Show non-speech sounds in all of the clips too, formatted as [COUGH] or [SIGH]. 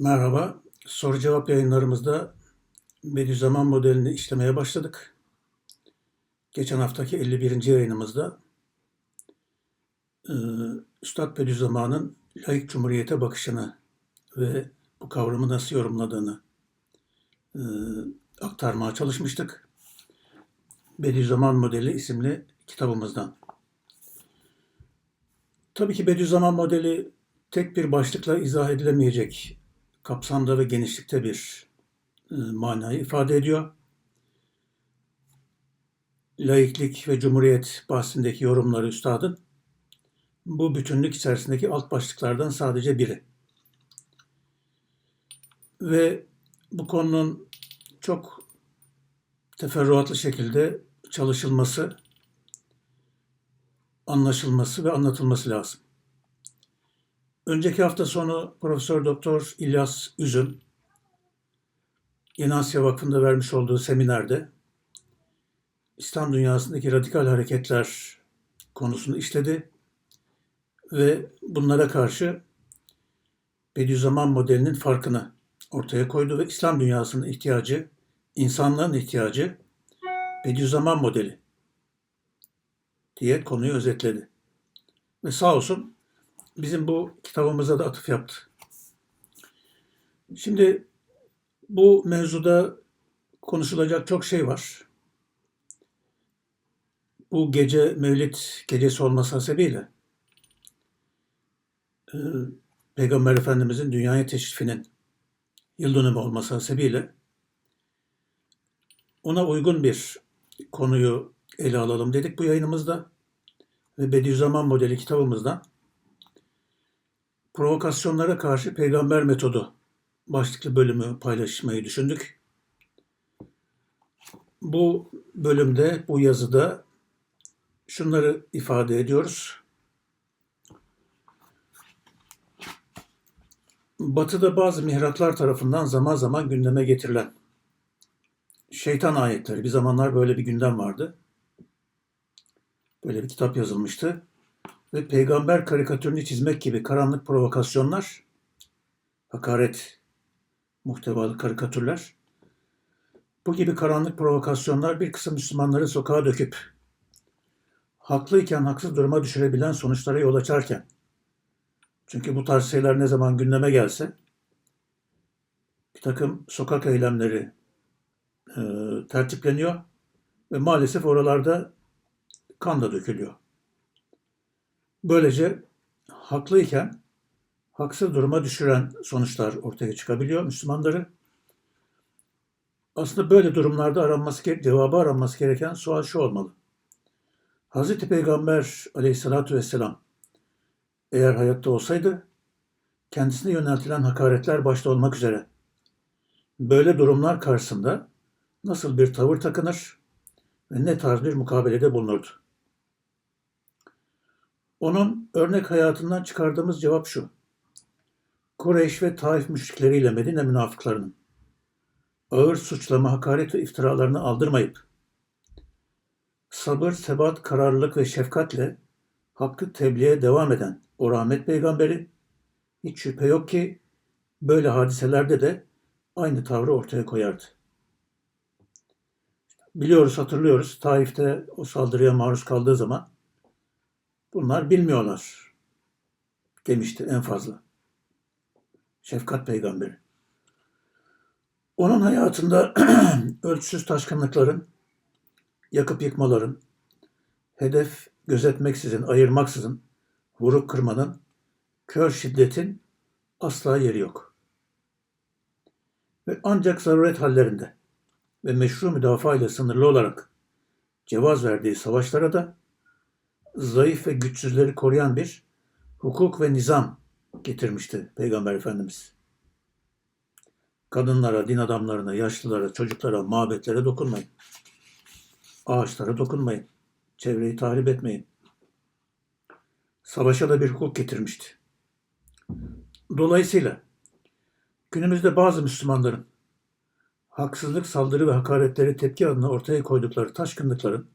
Merhaba. Soru cevap yayınlarımızda Bediüzzaman modelini işlemeye başladık. Geçen haftaki 51. yayınımızda Üstad Bediüzzaman'ın laik cumhuriyete bakışını ve bu kavramı nasıl yorumladığını aktarmaya çalışmıştık. Bediüzzaman Modeli isimli kitabımızdan. Tabii ki Bediüzzaman modeli tek bir başlıkla izah edilemeyecek kapsamda ve genişlikte bir e, manayı ifade ediyor. Laiklik ve Cumhuriyet bahsindeki yorumları üstadın bu bütünlük içerisindeki alt başlıklardan sadece biri. Ve bu konunun çok teferruatlı şekilde çalışılması, anlaşılması ve anlatılması lazım. Önceki hafta sonu Profesör Doktor İlyas Üzüm Yeni Asya Vakfı'nda vermiş olduğu seminerde İslam dünyasındaki radikal hareketler konusunu işledi ve bunlara karşı Bediüzzaman modelinin farkını ortaya koydu ve İslam dünyasının ihtiyacı, insanlığın ihtiyacı Bediüzzaman modeli diye konuyu özetledi. Ve sağ olsun bizim bu kitabımıza da atıf yaptı. Şimdi bu mevzuda konuşulacak çok şey var. Bu gece Mevlid gecesi olması hasebiyle e, Peygamber Efendimizin dünyaya teşrifinin yıl dönümü olması hasebiyle ona uygun bir konuyu ele alalım dedik bu yayınımızda ve Bediüzzaman modeli kitabımızdan provokasyonlara karşı peygamber metodu başlıklı bölümü paylaşmayı düşündük. Bu bölümde, bu yazıda şunları ifade ediyoruz. Batı'da bazı mihraklar tarafından zaman zaman gündeme getirilen şeytan ayetleri, bir zamanlar böyle bir gündem vardı. Böyle bir kitap yazılmıştı ve peygamber karikatürünü çizmek gibi karanlık provokasyonlar, hakaret muhtevalı karikatürler, bu gibi karanlık provokasyonlar bir kısım Müslümanları sokağa döküp haklıyken haksız duruma düşürebilen sonuçlara yol açarken çünkü bu tarz şeyler ne zaman gündeme gelse bir takım sokak eylemleri e, tertipleniyor ve maalesef oralarda kan da dökülüyor. Böylece haklıyken haksız duruma düşüren sonuçlar ortaya çıkabiliyor Müslümanları. Aslında böyle durumlarda aranması, cevabı aranması gereken sual şu olmalı. Hz. Peygamber aleyhissalatü vesselam eğer hayatta olsaydı kendisine yöneltilen hakaretler başta olmak üzere böyle durumlar karşısında nasıl bir tavır takınır ve ne tarz bir mukabelede bulunurdu? Onun örnek hayatından çıkardığımız cevap şu. Kureyş ve Taif müşrikleriyle Medine münafıklarının ağır suçlama, hakaret ve iftiralarını aldırmayıp sabır, sebat, kararlılık ve şefkatle hakkı tebliğe devam eden o rahmet peygamberi hiç şüphe yok ki böyle hadiselerde de aynı tavrı ortaya koyardı. Biliyoruz, hatırlıyoruz. Taif'te o saldırıya maruz kaldığı zaman Bunlar bilmiyorlar demişti en fazla. Şefkat peygamberi. Onun hayatında [CLEARS THROAT] ölçüsüz taşkınlıkların, yakıp yıkmaların, hedef gözetmeksizin, ayırmaksızın, vurup kırmanın, kör şiddetin asla yeri yok. Ve ancak zaruret hallerinde ve meşru müdafaa ile sınırlı olarak cevaz verdiği savaşlara da zayıf ve güçsüzleri koruyan bir hukuk ve nizam getirmişti Peygamber Efendimiz. Kadınlara, din adamlarına, yaşlılara, çocuklara, mabetlere dokunmayın. Ağaçlara dokunmayın. Çevreyi tahrip etmeyin. Savaşa da bir hukuk getirmişti. Dolayısıyla günümüzde bazı Müslümanların haksızlık, saldırı ve hakaretleri tepki adına ortaya koydukları taşkınlıkların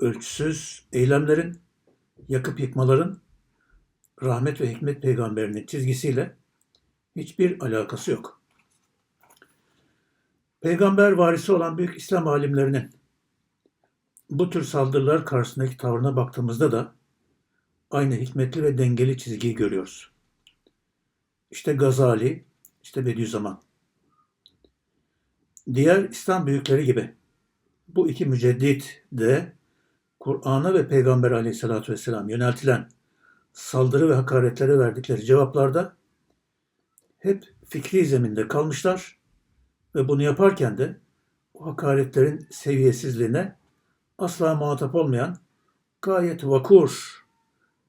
ölçüsüz eylemlerin, yakıp yıkmaların rahmet ve hikmet peygamberinin çizgisiyle hiçbir alakası yok. Peygamber varisi olan büyük İslam alimlerinin bu tür saldırılar karşısındaki tavrına baktığımızda da aynı hikmetli ve dengeli çizgiyi görüyoruz. İşte Gazali, işte Bediüzzaman. Diğer İslam büyükleri gibi bu iki müceddit de Kur'an'a ve Peygamber aleyhissalatü vesselam yöneltilen saldırı ve hakaretlere verdikleri cevaplarda hep fikri zeminde kalmışlar ve bunu yaparken de o hakaretlerin seviyesizliğine asla muhatap olmayan gayet vakur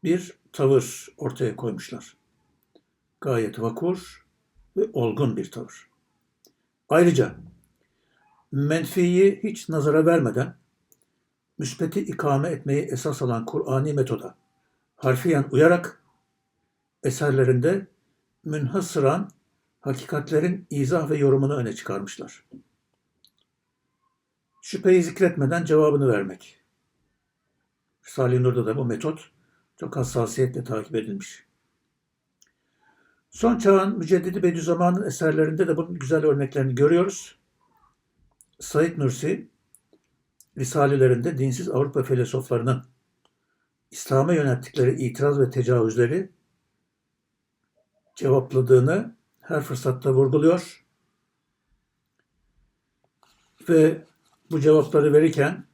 bir tavır ortaya koymuşlar. Gayet vakur ve olgun bir tavır. Ayrıca menfiyi hiç nazara vermeden müsbeti ikame etmeyi esas alan Kur'ani metoda harfiyen uyarak eserlerinde münhasıran hakikatlerin izah ve yorumunu öne çıkarmışlar. Şüpheyi zikretmeden cevabını vermek. Salih Nur'da da bu metot çok hassasiyetle takip edilmiş. Son çağın Müceddidi Bediüzzaman'ın eserlerinde de bunun güzel örneklerini görüyoruz. Said Nursi, Risalelerinde dinsiz Avrupa filozoflarının İslam'a yönelttikleri itiraz ve tecavüzleri cevapladığını her fırsatta vurguluyor. Ve bu cevapları verirken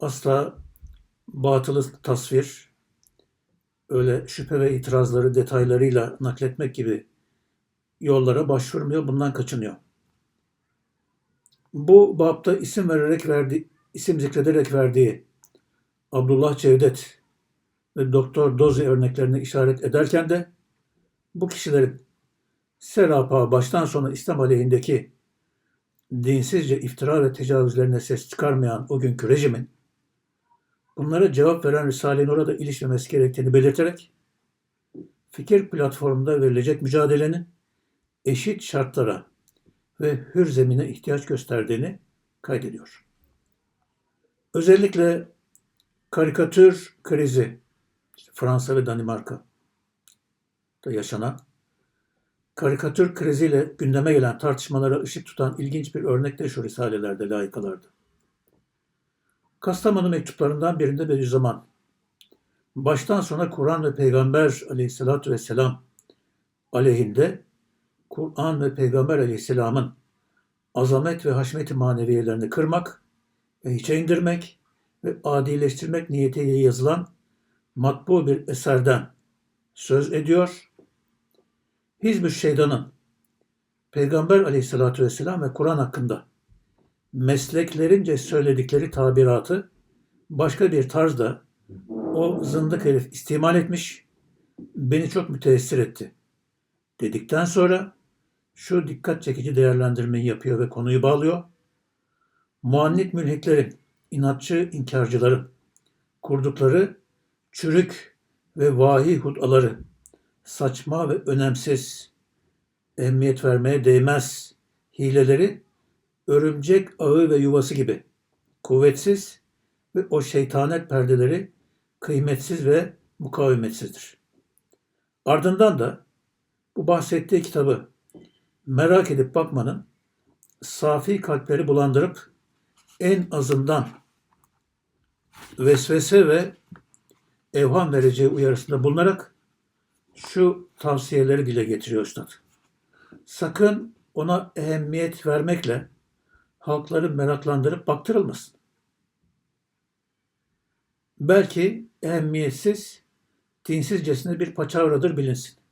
asla batılı tasvir, öyle şüphe ve itirazları detaylarıyla nakletmek gibi yollara başvurmuyor, bundan kaçınıyor. Bu bapta isim vererek verdi, isim zikrederek verdiği Abdullah Cevdet ve Doktor Dozi örneklerini işaret ederken de bu kişilerin serapa baştan sona İslam aleyhindeki dinsizce iftira ve tecavüzlerine ses çıkarmayan o günkü rejimin bunlara cevap veren Risale-i Nur'a ilişmemesi gerektiğini belirterek fikir platformunda verilecek mücadelenin eşit şartlara ve hür zemine ihtiyaç gösterdiğini kaydediyor. Özellikle karikatür krizi, Fransa ve Danimarka da yaşanan karikatür kriziyle gündeme gelen tartışmalara ışık tutan ilginç bir örnek de şu risalelerde layıkalardı. Kastamonu mektuplarından birinde Bediüzzaman, baştan sona Kur'an ve Peygamber aleyhissalatü vesselam aleyhinde Kur'an ve Peygamber aleyhisselamın azamet ve haşmeti maneviyelerini kırmak ve hiçe indirmek ve adileştirmek niyetiyle yazılan matbu bir eserden söz ediyor Hizb-ü Şeytan'ın Peygamber aleyhissalatü vesselam ve Kur'an hakkında mesleklerince söyledikleri tabiratı başka bir tarzda o zındık herif istimal etmiş, beni çok müteessir etti. Dedikten sonra şu dikkat çekici değerlendirmeyi yapıyor ve konuyu bağlıyor. Muannit mülhitlerin, inatçı inkarcıların kurdukları çürük ve vahiy hudaları saçma ve önemsiz, ehemmiyet vermeye değmez hileleri örümcek ağı ve yuvası gibi kuvvetsiz ve o şeytanet perdeleri kıymetsiz ve mukavemetsizdir. Ardından da bu bahsettiği kitabı merak edip bakmanın safi kalpleri bulandırıp en azından vesvese ve evham vereceği uyarısında bulunarak şu tavsiyeleri dile getiriyor Üstad. Sakın ona ehemmiyet vermekle halkları meraklandırıp baktırılmasın. Belki ehemmiyetsiz, dinsizcesine bir paçavradır bilinsin.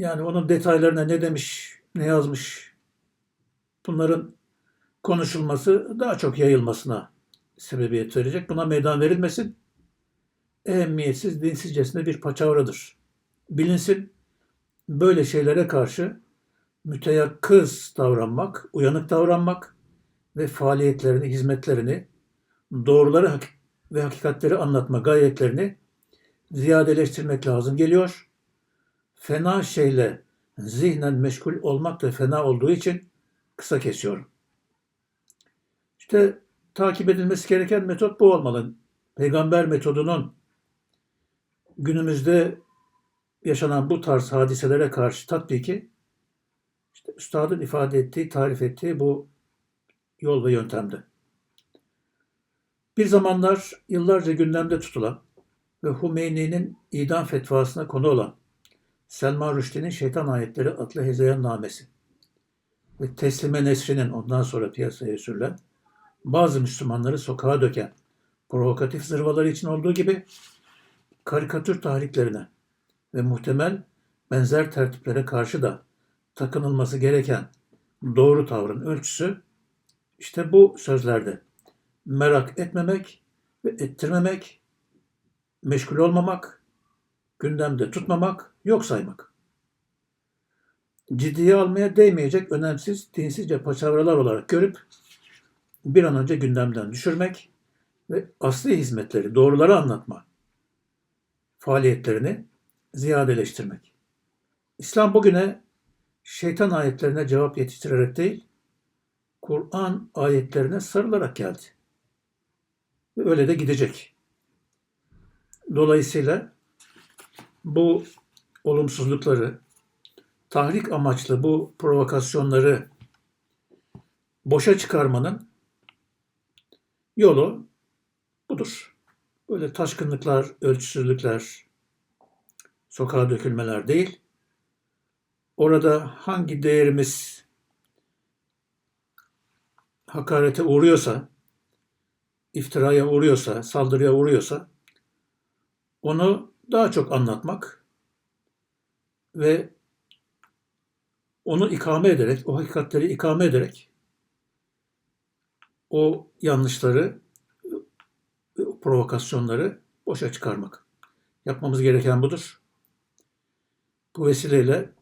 Yani onun detaylarına ne demiş, ne yazmış, bunların konuşulması daha çok yayılmasına sebebiyet verecek. Buna meydan verilmesin ehemmiyetsiz, dinsizcesine bir paçavradır. Bilinsin, böyle şeylere karşı müteyakkız davranmak, uyanık davranmak ve faaliyetlerini, hizmetlerini, doğruları ve hakikatleri anlatma gayretlerini ziyadeleştirmek lazım geliyor. Fena şeyle zihnen meşgul olmak da fena olduğu için kısa kesiyorum. İşte takip edilmesi gereken metot bu olmalı. Peygamber metodunun günümüzde yaşanan bu tarz hadiselere karşı tatbiki işte üstadın ifade ettiği, tarif ettiği bu yol ve yöntemde. Bir zamanlar yıllarca gündemde tutulan ve Hümeyni'nin idam fetvasına konu olan Selman Rushdie'nin Şeytan Ayetleri adlı Hezeyan Namesi ve Teslime Nesri'nin ondan sonra piyasaya sürülen bazı Müslümanları sokağa döken provokatif zırvaları için olduğu gibi karikatür tahriklerine ve muhtemel benzer tertiplere karşı da takınılması gereken doğru tavrın ölçüsü işte bu sözlerde. Merak etmemek ve ettirmemek, meşgul olmamak, gündemde tutmamak, yok saymak. Ciddiye almaya değmeyecek önemsiz dinsizce paçavralar olarak görüp bir an önce gündemden düşürmek ve asli hizmetleri, doğruları anlatma faaliyetlerini ziyadeleştirmek. İslam bugüne şeytan ayetlerine cevap yetiştirerek değil, Kur'an ayetlerine sarılarak geldi. Ve öyle de gidecek. Dolayısıyla bu olumsuzlukları, tahrik amaçlı bu provokasyonları boşa çıkarmanın yolu budur. Böyle taşkınlıklar, ölçüsüzlükler, sokağa dökülmeler değil. Orada hangi değerimiz hakarete uğruyorsa, iftiraya uğruyorsa, saldırıya uğruyorsa onu daha çok anlatmak ve onu ikame ederek, o hakikatleri ikame ederek o yanlışları, o provokasyonları boşa çıkarmak. Yapmamız gereken budur. Bu vesileyle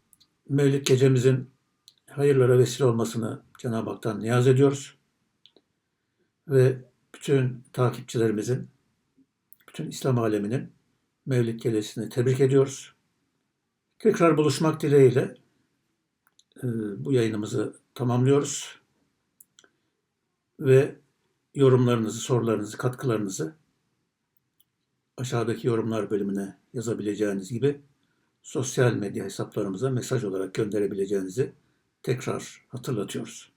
Mevlid gecemizin hayırlara vesile olmasını Cenab-ı Hak'tan niyaz ediyoruz. Ve bütün takipçilerimizin, bütün İslam aleminin Mevlid gecesini tebrik ediyoruz. Tekrar buluşmak dileğiyle e, bu yayınımızı tamamlıyoruz. Ve yorumlarınızı, sorularınızı, katkılarınızı aşağıdaki yorumlar bölümüne yazabileceğiniz gibi sosyal medya hesaplarımıza mesaj olarak gönderebileceğinizi tekrar hatırlatıyoruz.